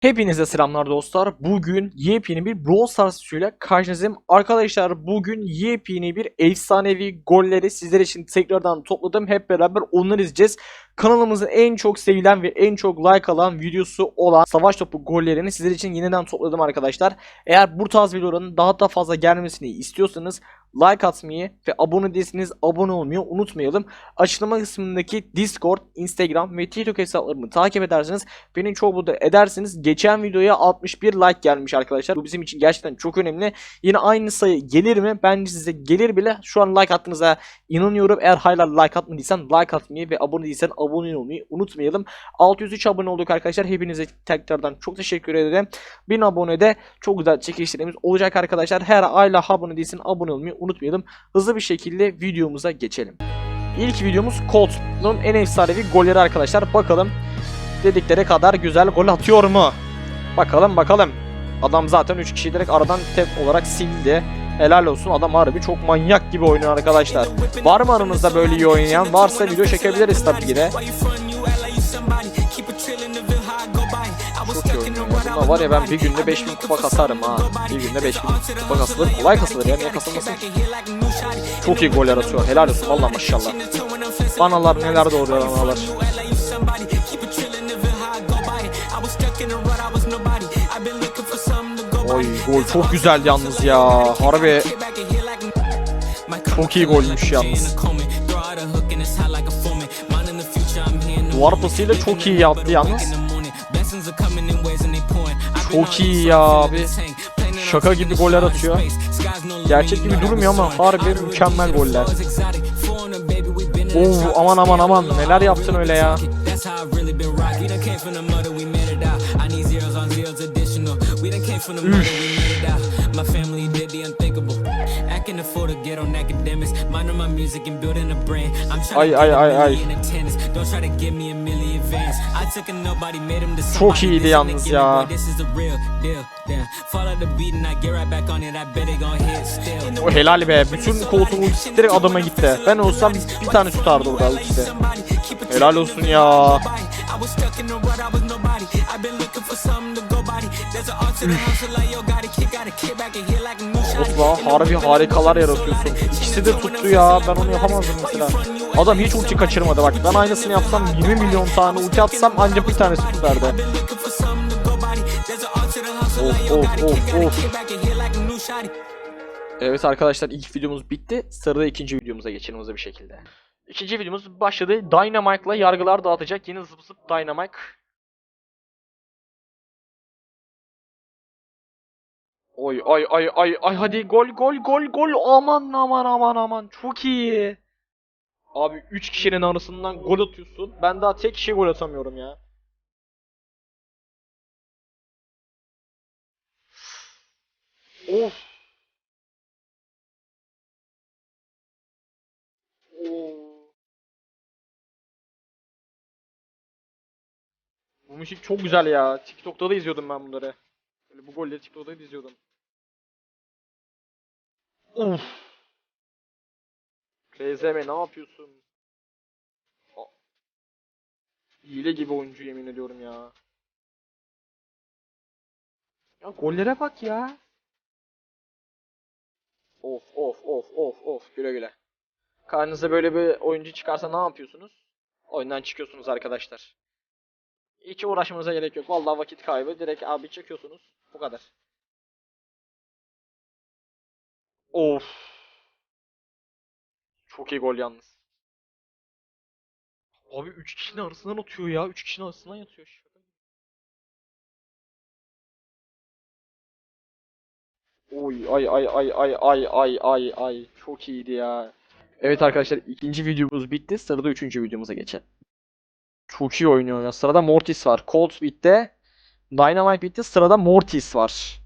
Hepinize selamlar dostlar. Bugün yepyeni bir Brawl Stars videosuyla karşınızdayım. Arkadaşlar bugün yepyeni bir efsanevi golleri sizler için tekrardan topladım. Hep beraber onları izleyeceğiz. Kanalımızın en çok sevilen ve en çok like alan videosu olan savaş topu gollerini sizler için yeniden topladım arkadaşlar. Eğer bu tarz videoların daha da fazla gelmesini istiyorsanız like atmayı ve abone değilseniz abone olmayı unutmayalım. Açıklama kısmındaki Discord, Instagram ve TikTok hesaplarımı takip ederseniz beni çok mutlu edersiniz. Geçen videoya 61 like gelmiş arkadaşlar. Bu bizim için gerçekten çok önemli. Yine aynı sayı gelir mi? Bence size gelir bile. Şu an like attığınıza inanıyorum. Eğer hala like atmadıysan like atmayı ve abone değilsen abone olmayı unutmayalım. 603 abone olduk arkadaşlar. Hepinize tekrardan çok teşekkür ederim. 1000 abone de çok güzel çekilişlerimiz olacak arkadaşlar. Her ayla abone değilsen abone olmayı unutmayalım. Hızlı bir şekilde videomuza geçelim. İlk videomuz Colt'un en efsanevi golleri arkadaşlar. Bakalım dedikleri kadar güzel gol atıyor mu? Bakalım bakalım. Adam zaten 3 kişiyi direkt aradan tek olarak sildi. Helal olsun adam harbi çok manyak gibi oynuyor arkadaşlar. Var mı aranızda böyle iyi oynayan? Varsa video çekebiliriz tabii ki de. Bunlar var ya ben bir günde 5000 kupa kasarım ha. Bir günde 5000 kupa kasılır. Kolay kasılır ya. Niye kasılmasın? Çok iyi goller atıyor. Helal olsun valla maşallah. Analar neler doğuruyor analar. Oy gol çok güzel yalnız ya. Harbi çok iyi golmüş yalnız. Duvar pasıyla çok iyi yaptı yalnız. Çok iyi ya abi. Şaka gibi goller atıyor. Gerçek gibi durmuyor ama harbi mükemmel goller. Oo aman aman aman neler yaptın öyle ya. We done came from the money we made out. My family did the unthinkable. I can afford to get on academics, minding my music and building a brand. I'm trying to get a. Don't try to give me a million advance. I took a nobody, made him to somebody. Ya. This is the real deal. Follow the beat and I get right back on it. I bet it gon' hit still. O helal be. Bütün koltuğun ultisi direkt adama gitti. Ben olsam bir tane tutardı orada ultisi. Helal olsun ya. Osman harbi harikalar yaratıyorsun. İkisi de tuttu ya. Ben onu yapamazdım mesela. Adam hiç ulti kaçırmadı bak. Ben aynısını yapsam 20 milyon tane ulti atsam ancak bir tanesi tutardı. Of of of of. Evet arkadaşlar ilk videomuz bitti. Sırada ikinci videomuza geçelim hızlı bir şekilde. İkinci videomuz başladı. Dynamite'la yargılar dağıtacak. Yine zıp zıp Dynamite. Oy ay ay ay ay hadi gol gol gol gol aman aman aman aman çok iyi. Abi 3 kişinin arasından gol atıyorsun. Ben daha tek kişiye gol atamıyorum ya. Of. Oo. Bu müzik çok güzel ya. TikTok'ta da izliyordum ben bunları. Böyle bu golleri TikTok'ta da izliyordum. Of. BZM ne yapıyorsun? A- Hile gibi oyuncu yemin ediyorum ya. Ya gollere bak ya. Of of of of of güle güle. Karnınıza böyle bir oyuncu çıkarsa ne yapıyorsunuz? Oyundan çıkıyorsunuz arkadaşlar. Hiç uğraşmanıza gerek yok. Vallahi vakit kaybı. Direkt abi çekiyorsunuz. Bu kadar. Of. Çok iyi gol yalnız. Abi 3 kişinin arasından atıyor ya. 3 kişinin arasından yatıyor. Oy ay ay ay ay ay ay ay ay çok iyiydi ya. Evet arkadaşlar ikinci videomuz bitti. Sırada üçüncü videomuza geçelim. Çok iyi oynuyor ya. Sırada Mortis var. Colt bitti. Dynamite bitti. Sırada Mortis var.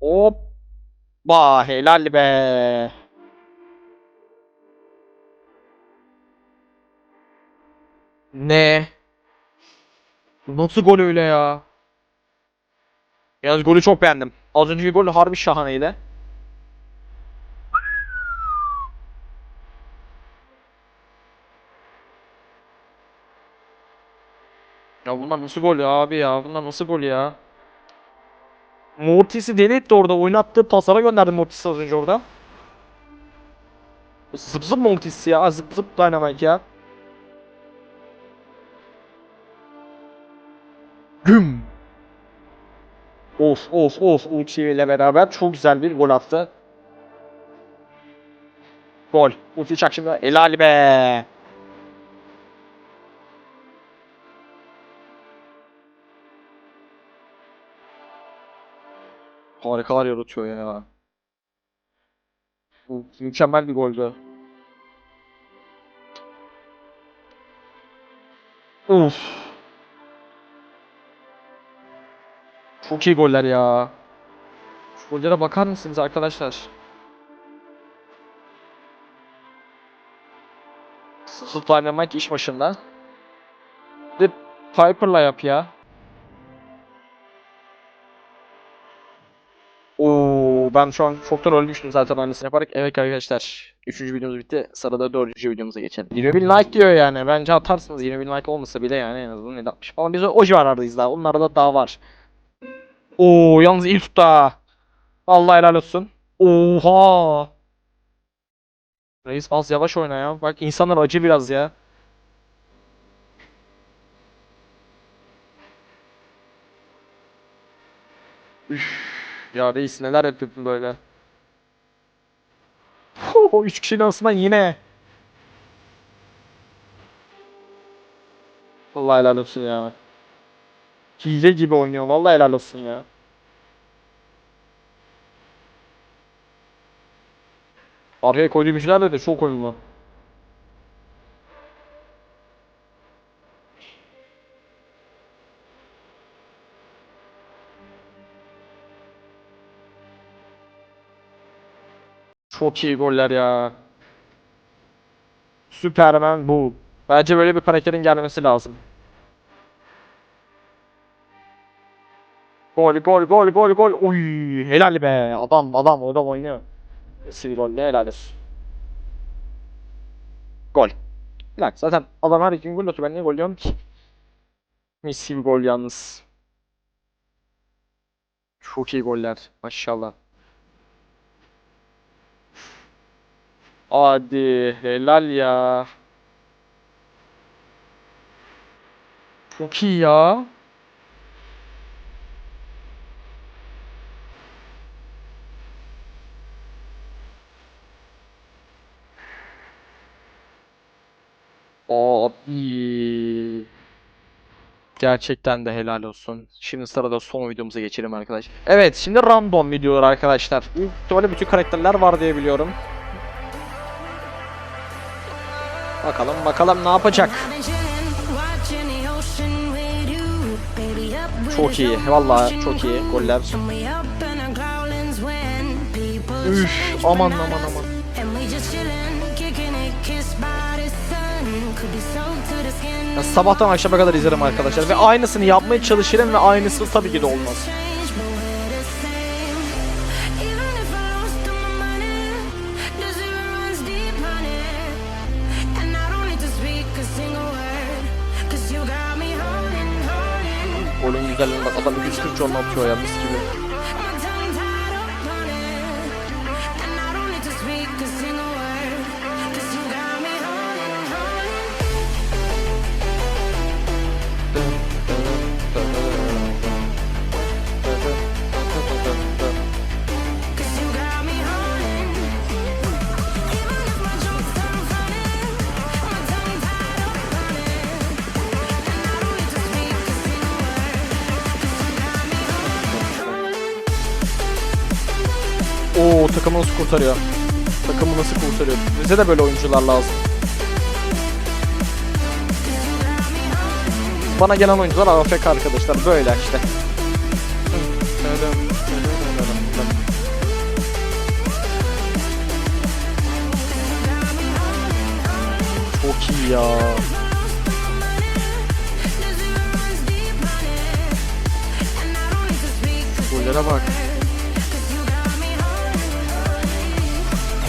Hoppa helal be. Ne? Nasıl gol öyle ya? Yalnız golü çok beğendim. Az önceki gol harbi şahaneydi. Ya bunlar nasıl gol ya abi ya? Bunlar nasıl gol ya? Mortis'i deli etti orada. Oynattığı paslara gönderdi Mortis'i az önce orada. Zıp zıp Mortis ya. Zıp zıp Dynamite ya. Güm. Of of of Uchi ile beraber çok güzel bir gol attı. Gol. Çak şimdi. Helal be. Harikalar yaratıyor ya. Bu mükemmel bir goldü. Uf. Çok iyi goller ya. Şu gollere bakar mısınız arkadaşlar? Sırf Dynamite iş başında. De Piper'la yap ya. Ben şu an çoktan ölmüştüm zaten aynısını yaparak. Evet arkadaşlar. Üçüncü videomuz bitti. Sırada dördüncü videomuza geçelim. 20 bin like diyor yani. Bence atarsınız 20 bin like olmasa bile yani en azından 760 falan. Biz o, civarlardayız daha. Onlarda daha var. Oo yalnız iyi tuttu ha. Vallahi helal olsun. Oha. Reis az yavaş oyna ya. Bak insanlar acı biraz ya. Üf. Ya reis neler yapıyorsun böyle? O üç kişinin arasından yine. Vallahi helal olsun ya. Hile gibi oynuyor. Vallahi helal olsun ya. Arkaya koyduğum işler de çok oyunlu. Çok iyi goller ya. Superman bu. Bence böyle bir karakterin gelmesi lazım. Gol gol gol gol gol. Oy helal be. Adam adam adam oynuyor. Sivil gol ne helal. Gol. Lan zaten adam her gün gol atıyor. Ben niye gol diyorum ki? Mis gibi gol yalnız. Çok iyi goller. Maşallah. Hadi helal ya. Çok iyi ya. Abi. Gerçekten de helal olsun. Şimdi sırada son videomuza geçelim arkadaş. Evet şimdi random videolar arkadaşlar. Büyük ihtimalle bütün karakterler var diye biliyorum. Bakalım bakalım ne yapacak. Çok iyi. Vallahi çok iyi goller. Üf aman aman aman. Ya sabahtan akşama kadar izlerim arkadaşlar ve aynısını yapmaya çalışırım ve aynısı tabii ki de olmaz. Golün güzelliğine bak adam 240 canlı atıyor ya mis gibi. Takımı nasıl kurtarıyor? Takımı nasıl kurtarıyor? Bize de böyle oyuncular lazım. Bana gelen oyuncular AFK arkadaşlar böyle işte. Çok iyi ya. Gollere bak.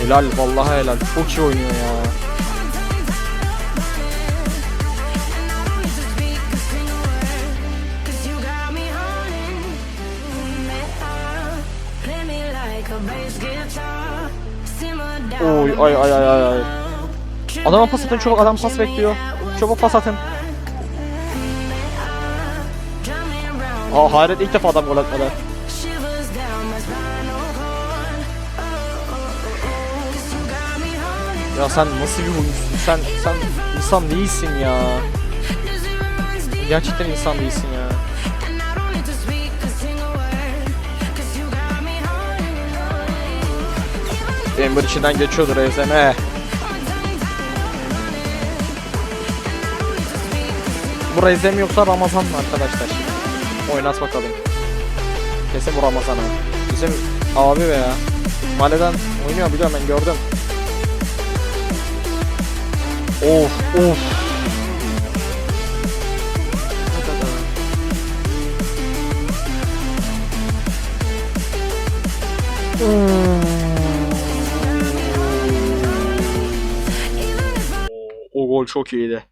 Helal vallahi helal. Çok iyi oynuyor ya. Oy ay ay ay ay ay. Adama pas atın çabuk adam pas bekliyor. Çabuk pas atın. Aa hayret ilk defa adam gol atmadı. Ya sen nasıl bir oyuncusun? Sen sen insan değilsin ya. Gerçekten insan değilsin ya. Ember içinden geçiyordur Ezeme. Bu Rezem yoksa Ramazan mı arkadaşlar? Oynat bakalım. Kesin bu Ramazan abi. Bizim abi be ya. Mahalleden oynuyor biliyorum ben gördüm. Of of. O, gol çok iyiydi.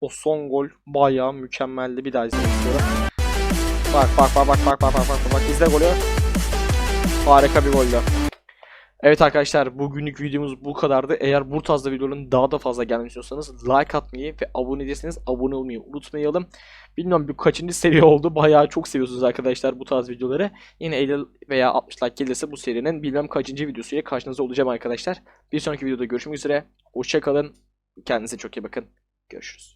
O son gol bayağı mükemmeldi. Bir daha izlemek istiyorum. Bak bak bak bak bak bak bak bak bak izle golü. Harika bir goldü. Evet arkadaşlar bugünlük videomuz bu kadardı. Eğer bu tarzda videoların daha da fazla gelmesini istiyorsanız like atmayı ve abone değilseniz abone olmayı unutmayalım. Bilmiyorum bu kaçıncı seviye oldu. Bayağı çok seviyorsunuz arkadaşlar bu tarz videoları. Yine 50 veya 60 like gelirse bu serinin bilmem kaçıncı videosuyla karşınızda olacağım arkadaşlar. Bir sonraki videoda görüşmek üzere. Hoşçakalın. Kendinize çok iyi bakın. Görüşürüz.